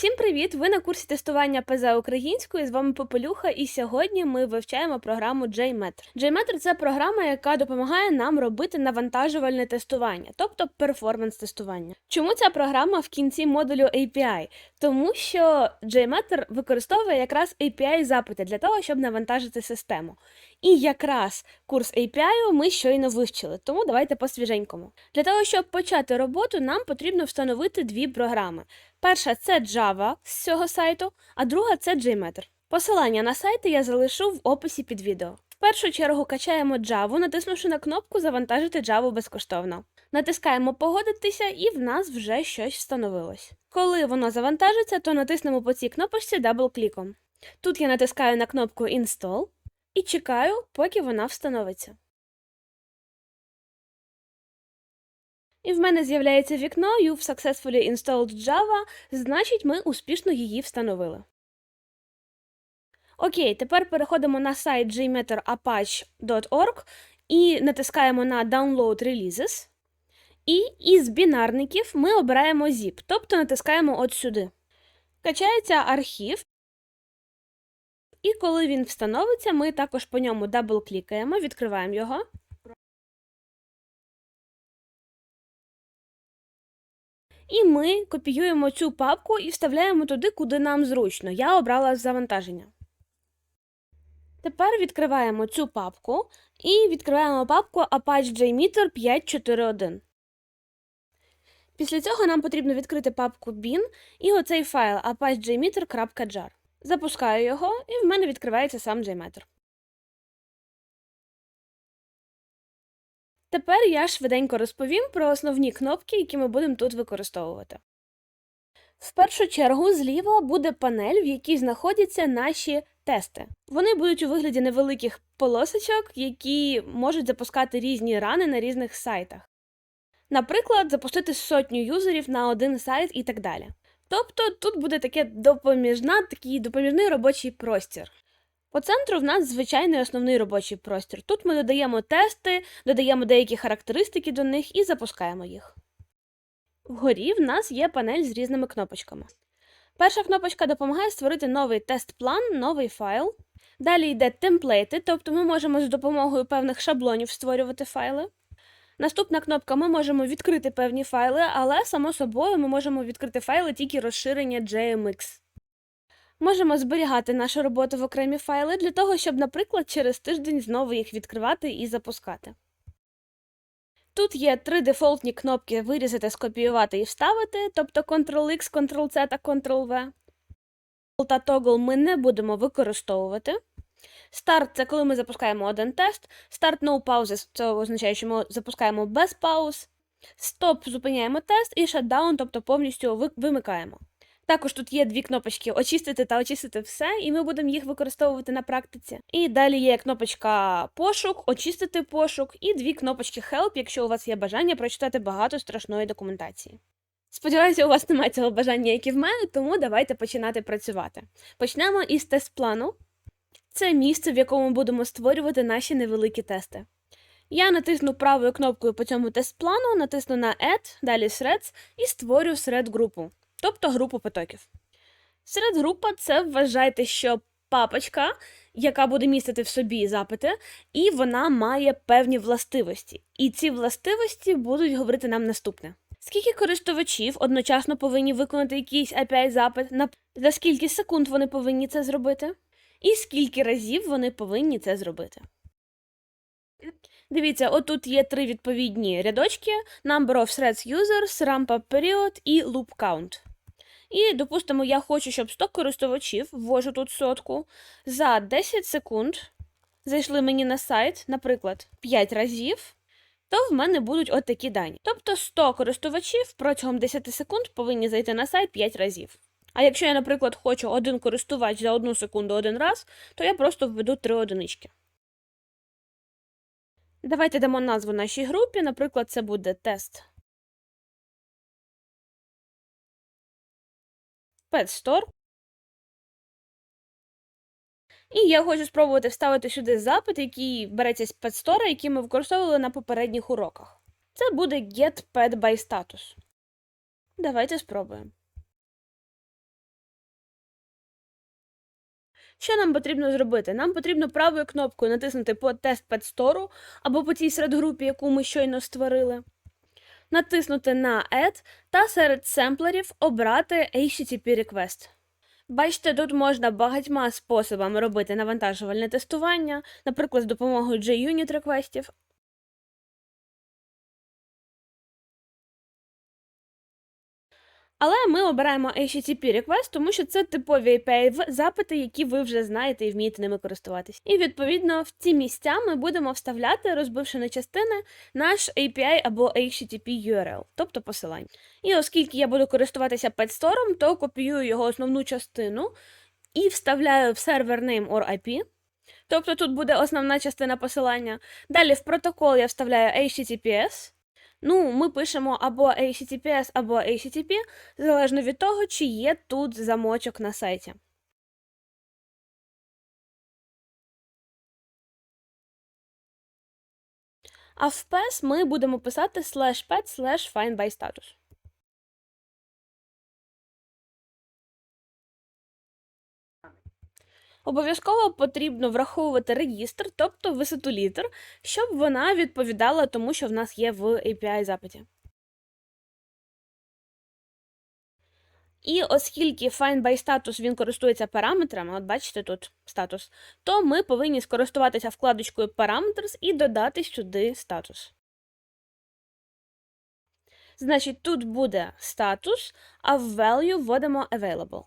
Всім привіт! Ви на курсі тестування ПЗ українською. З вами Попелюха, і сьогодні ми вивчаємо програму JMeter. JMeter – це програма, яка допомагає нам робити навантажувальне тестування, тобто перформанс-тестування. Чому ця програма в кінці модулю API? Тому що JMeter використовує якраз API запити для того, щоб навантажити систему. І якраз курс API ми щойно вивчили, тому давайте по свіженькому. Для того, щоб почати роботу, нам потрібно встановити дві програми. Перша це Java з цього сайту, а друга це JMeter. Посилання на сайти я залишу в описі під відео. В першу чергу качаємо Java, натиснувши на кнопку Завантажити Java безкоштовно. Натискаємо Погодитися, і в нас вже щось встановилось. Коли воно завантажиться, то натиснемо по цій кнопочці дабл-кліком. Тут я натискаю на кнопку Install і чекаю, поки вона встановиться. І в мене з'являється вікно You've successfully installed Java, значить ми успішно її встановили. Окей, тепер переходимо на сайт jmeter.apache.org і натискаємо на Download Releases. І із бінарників ми обираємо zip, тобто натискаємо от сюди. Качається архів. І коли він встановиться, ми також по ньому дабл-клікаємо, відкриваємо його. І ми копіюємо цю папку і вставляємо туди, куди нам зручно. Я обрала завантаження. Тепер відкриваємо цю папку і відкриваємо папку Apache JMeter 541. Після цього нам потрібно відкрити папку bin і оцей файл apachejmeter.jar. Запускаю його, і в мене відкривається сам JMeter. Тепер я швиденько розповім про основні кнопки, які ми будемо тут використовувати. В першу чергу зліва буде панель, в якій знаходяться наші тести. Вони будуть у вигляді невеликих полосочок, які можуть запускати різні рани на різних сайтах. Наприклад, запустити сотню юзерів на один сайт і так далі. Тобто тут буде таке допоміжна, такий допоміжний робочий простір. По центру в нас звичайний основний робочий простір. Тут ми додаємо тести, додаємо деякі характеристики до них і запускаємо їх. Вгорі в нас є панель з різними кнопочками. Перша кнопочка допомагає створити новий тест-план, новий файл. Далі йде темплейти, тобто ми можемо з допомогою певних шаблонів створювати файли. Наступна кнопка ми можемо відкрити певні файли, але, само собою, ми можемо відкрити файли тільки розширення JMX. Можемо зберігати нашу роботу в окремі файли для того, щоб, наприклад, через тиждень знову їх відкривати і запускати. Тут є три дефолтні кнопки вирізати, скопіювати і вставити, тобто Ctrl-X, Ctrl-C та Ctrl-V. Та Toggle ми не будемо використовувати. Старт це коли ми запускаємо один тест. Старт no pauses це означає, що ми запускаємо без пауз. Стоп зупиняємо тест і shutdown, тобто повністю вимикаємо. Також тут є дві кнопочки очистити та очистити все, і ми будемо їх використовувати на практиці. І далі є кнопочка пошук, очистити пошук, і дві кнопочки Help, якщо у вас є бажання прочитати багато страшної документації. Сподіваюся, у вас немає цього бажання, як і в мене, тому давайте починати працювати. Почнемо із тест-плану. Це місце, в якому будемо створювати наші невеликі тести. Я натисну правою кнопкою по цьому тест-плану, натисну на Add, далі Threads і створю thread групу тобто групу потоків. Серед група це вважайте, що папочка, яка буде містити в собі запити, і вона має певні властивості. І ці властивості будуть говорити нам наступне. Скільки користувачів одночасно повинні виконати якийсь API запит, за скільки секунд вони повинні це зробити, і скільки разів вони повинні це зробити. Дивіться, отут є три відповідні рядочки: Number of threads users, ramp-up period і loop count. І, допустимо, я хочу, щоб 100 користувачів, ввожу тут сотку, за 10 секунд зайшли мені на сайт, наприклад, 5 разів, то в мене будуть от такі дані. Тобто 100 користувачів протягом 10 секунд повинні зайти на сайт 5 разів. А якщо я, наприклад, хочу один користувач за одну секунду один раз, то я просто введу 3 одинички. Давайте дамо назву нашій групі, наприклад, це буде тест. Pet Store. І я хочу спробувати вставити сюди запит, який береться з Pet Store, який ми використовували на попередніх уроках. Це буде Get Pet by Status. Давайте спробуємо. Що нам потрібно зробити? Нам потрібно правою кнопкою натиснути по тест Store або по тій середгрупі, яку ми щойно створили. Натиснути на Add та серед семплерів обрати HTTP Request. Бачите, тут можна багатьма способами робити навантажувальне тестування, наприклад, з допомогою JUnit реквестів. Але ми обираємо HTTP request, тому що це типові API запити, які ви вже знаєте і вмієте ними користуватись. І відповідно в ці місця ми будемо вставляти, розбивши на частини, наш API або HTTP URL, тобто посилання. І оскільки я буду користуватися PetStore, то копіюю його основну частину і вставляю в сервер name or IP. Тобто тут буде основна частина посилання. Далі в протокол я вставляю HTTPS. Ну, ми пишемо або HTTPS, або HTTP, залежно від того, чи є тут замочок на сайті. А в PES ми будемо писати slash pet slash find by status. Обов'язково потрібно враховувати регістр, тобто висоту літер, щоб вона відповідала тому, що в нас є в API запиті. І оскільки find by status він користується параметрами, от бачите тут статус, то ми повинні скористуватися вкладочкою Parameters і додати сюди статус. Значить, тут буде статус, а в value вводимо available.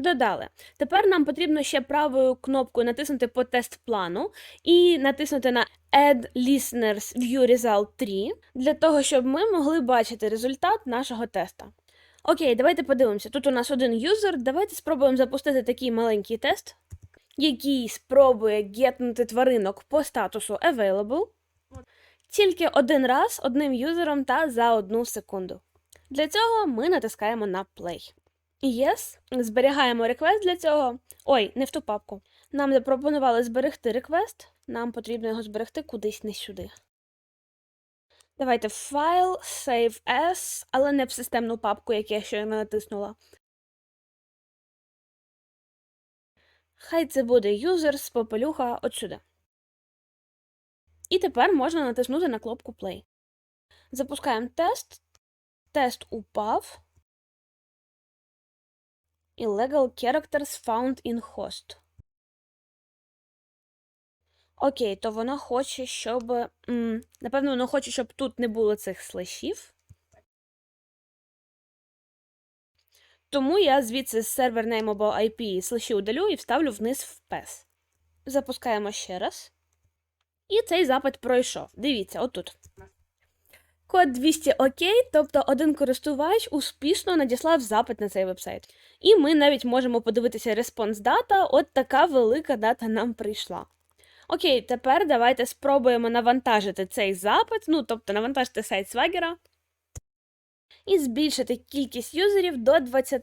Додали. Тепер нам потрібно ще правою кнопкою натиснути по тест плану і натиснути на Add Listeners View Result 3, для того, щоб ми могли бачити результат нашого теста. Окей, давайте подивимося. Тут у нас один юзер. Давайте спробуємо запустити такий маленький тест, який спробує гетнути тваринок по статусу Available. Тільки один раз одним юзером та за одну секунду. Для цього ми натискаємо на Play. Yes, зберігаємо реквест для цього. Ой, не в ту папку. Нам запропонували зберегти реквест. Нам потрібно його зберегти кудись не сюди. Давайте файл, save as, але не в системну папку, яку я щойно натиснула. Хай це буде users, попелюха от сюди. І тепер можна натиснути на кнопку Play. Запускаємо тест. Тест упав. Illegal characters found in host. Окей, то воно хоче, щоб. М, напевно, воно хоче, щоб тут не було цих слешів. Тому я звідси з сервер name або IP слеші удалю і вставлю вниз в PES. Запускаємо ще раз. І цей запит пройшов. Дивіться, отут. Код 200 ОК, тобто один користувач успішно надіслав запит на цей вебсайт. І ми навіть можемо подивитися респонс дата. От така велика дата нам прийшла. Окей, тепер давайте спробуємо навантажити цей запит, ну тобто навантажити сайт Swagger і збільшити кількість юзерів до 20.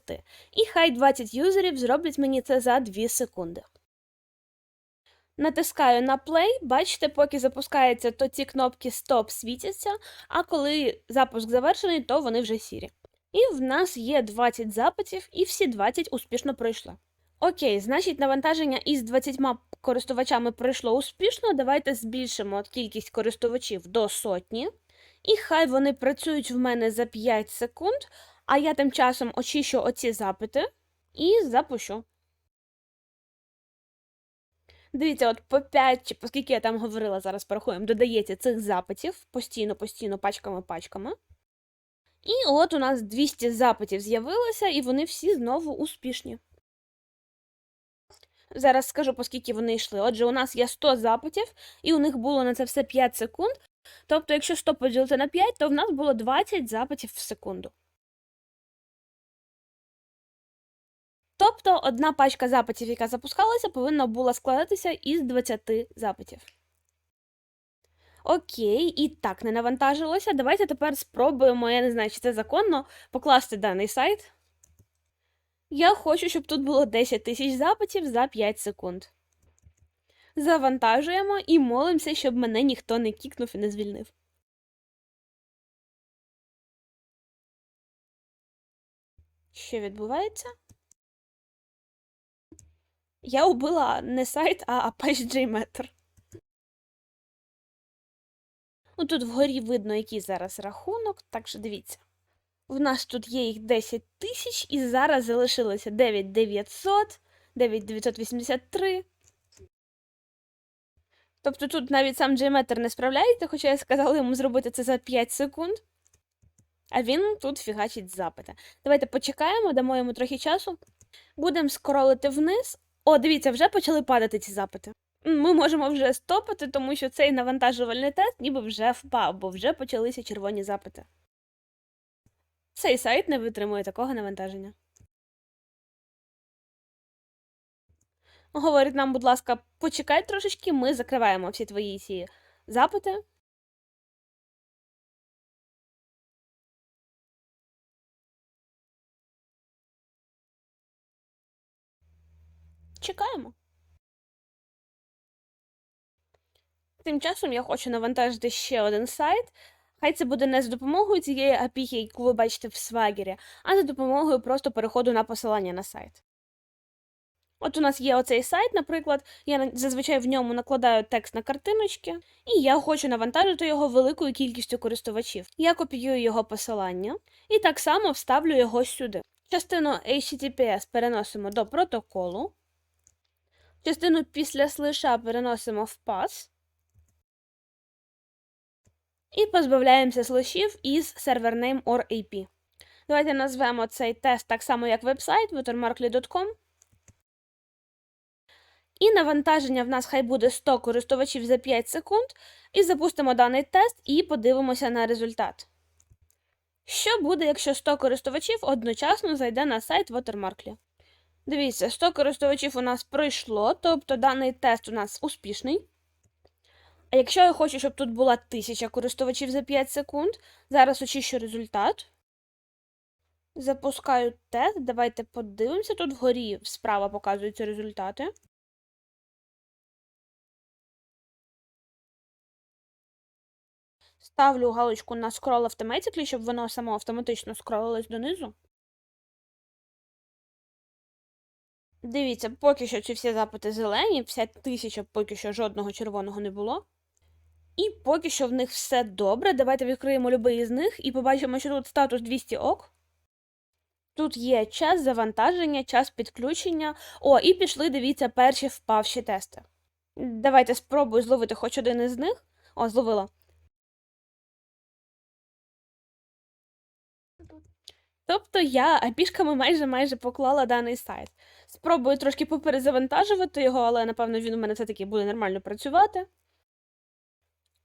І хай 20 юзерів зроблять мені це за 2 секунди. Натискаю на play, бачите, поки запускається, то ці кнопки стоп світяться, а коли запуск завершений, то вони вже сірі. І в нас є 20 запитів, і всі 20 успішно пройшли. Окей, значить, навантаження із 20 користувачами пройшло успішно. Давайте збільшимо кількість користувачів до сотні. І хай вони працюють в мене за 5 секунд, а я тим часом очищу оці запити і запущу. Дивіться, от по 5, чи по скільки я там говорила, зараз порахуємо, додається цих запитів постійно-постійно пачками-пачками. І от у нас 200 запитів з'явилося, і вони всі знову успішні. Зараз скажу, по вони йшли. Отже, у нас є 100 запитів, і у них було на це все 5 секунд. Тобто, якщо 100 поділити на 5, то в нас було 20 запитів в секунду. Тобто одна пачка запитів, яка запускалася, повинна була складатися із 20 запитів. Окей, і так не навантажилося. Давайте тепер спробуємо, я не знаю, чи це законно, покласти даний сайт. Я хочу, щоб тут було 10 тисяч запитів за 5 секунд. Завантажуємо і молимося, щоб мене ніхто не кікнув і не звільнив. Що відбувається? Я убила не сайт, а Apache JMeter. Ну, тут вгорі видно, який зараз рахунок, так що дивіться. В нас тут є їх 10 тисяч, і зараз залишилося 9900, 9983. Тобто тут навіть сам JMeter не справляється, хоча я сказала йому зробити це за 5 секунд. А він тут фігачить запити. Давайте почекаємо, дамо йому трохи часу. Будемо скролити вниз. О, дивіться, вже почали падати ці запити. Ми можемо вже стопити, тому що цей навантажувальний тест ніби вже впав, бо вже почалися червоні запити. Цей сайт не витримує такого навантаження. Говорить нам, будь ласка, почекай трошечки, ми закриваємо всі твої ці запити. Чекаємо. Тим часом я хочу навантажити ще один сайт. Хай це буде не за допомогою цієї API, яку ви бачите в Swagger, а за допомогою просто переходу на посилання на сайт. От у нас є оцей сайт, наприклад, я зазвичай в ньому накладаю текст на картиночки, і я хочу навантажити його великою кількістю користувачів. Я копіюю його посилання і так само вставлю його сюди. Частину HTTPS переносимо до протоколу, частину після слиша переносимо в пас. І позбавляємося слишів із name or AP. Давайте назвемо цей тест так само, як веб-сайт watermarkly.com. І навантаження в нас хай буде 100 користувачів за 5 секунд. І запустимо даний тест і подивимося на результат. Що буде, якщо 100 користувачів одночасно зайде на сайт Watermarkly? Дивіться, 100 користувачів у нас пройшло, тобто даний тест у нас успішний. А якщо я хочу, щоб тут була 1000 користувачів за 5 секунд, зараз очищу результат. Запускаю тест. Давайте подивимося. Тут вгорі справа показуються результати. Ставлю галочку на Scroll Automatically, щоб воно само автоматично скролилось донизу. Дивіться, поки що ці всі запити зелені, вся тисяча поки що жодного червоного не було. І поки що в них все добре. Давайте відкриємо любий із них і побачимо, що тут статус 200 ок. Тут є час завантаження, час підключення. О, і пішли, дивіться, перші впавші тести. Давайте спробую зловити хоч один із них. О, зловила. Тобто я апішками майже майже поклала даний сайт. Спробую трошки поперезавантажувати його, але напевно він у мене все-таки буде нормально працювати.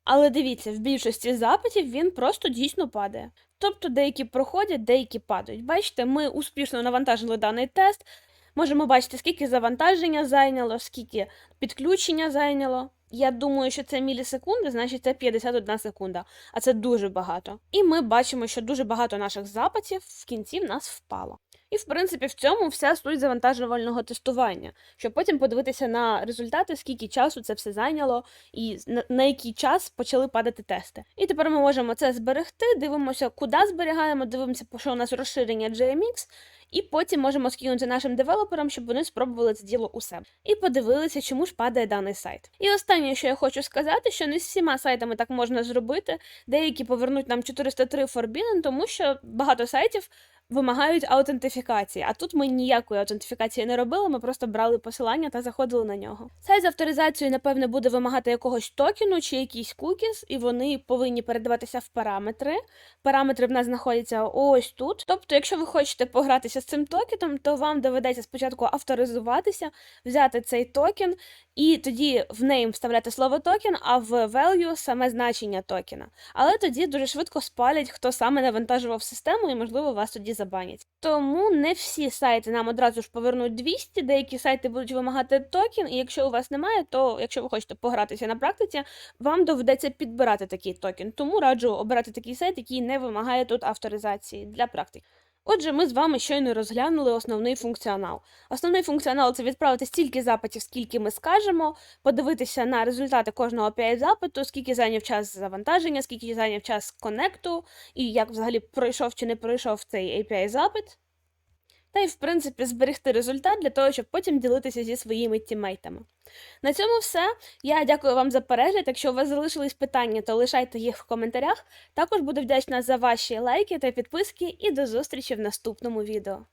Але дивіться, в більшості запитів він просто дійсно падає. Тобто деякі проходять, деякі падають. Бачите, ми успішно навантажили даний тест. Можемо бачити, скільки завантаження зайняло, скільки підключення зайняло. Я думаю, що це мілісекунди, значить це 51 секунда, а це дуже багато. І ми бачимо, що дуже багато наших запитів в кінці в нас впало. І, в принципі, в цьому вся суть завантажувального тестування, щоб потім подивитися на результати, скільки часу це все зайняло, і на, який час почали падати тести. І тепер ми можемо це зберегти, дивимося, куди зберігаємо, дивимося, що у нас розширення JMX, і потім можемо скинути нашим девелоперам, щоб вони спробували це діло у себе. І подивилися, чому ж падає даний сайт. І останнє, що я хочу сказати, що не з всіма сайтами так можна зробити. Деякі повернуть нам 403 Forbidden, тому що багато сайтів вимагають аутентифікації. А тут ми ніякої аутентифікації не робили, ми просто брали посилання та заходили на нього. Сайт з авторизацією, напевне, буде вимагати якогось токену чи якийсь кукіс, і вони повинні передаватися в параметри. Параметри в нас знаходяться ось тут. Тобто, якщо ви хочете погратися з цим токеном, то вам доведеться спочатку авторизуватися, взяти цей токен. І тоді в name вставляти слово токен, а в value саме значення токена. Але тоді дуже швидко спалять, хто саме навантажував систему, і, можливо, вас тоді забанять. Тому не всі сайти нам одразу ж повернуть 200, деякі сайти будуть вимагати токен, і якщо у вас немає, то якщо ви хочете погратися на практиці, вам доведеться підбирати такий токен. Тому раджу обирати такий сайт, який не вимагає тут авторизації для практики. Отже, ми з вами щойно розглянули основний функціонал. Основний функціонал це відправити стільки запитів, скільки ми скажемо, подивитися на результати кожного API запиту, скільки зайняв час завантаження, скільки зайняв час коннекту, і як взагалі пройшов чи не пройшов цей API запит. Та й, в принципі, зберегти результат для того, щоб потім ділитися зі своїми тіммейтами. На цьому все. Я дякую вам за перегляд. Якщо у вас залишились питання, то лишайте їх в коментарях. Також буду вдячна за ваші лайки та підписки і до зустрічі в наступному відео.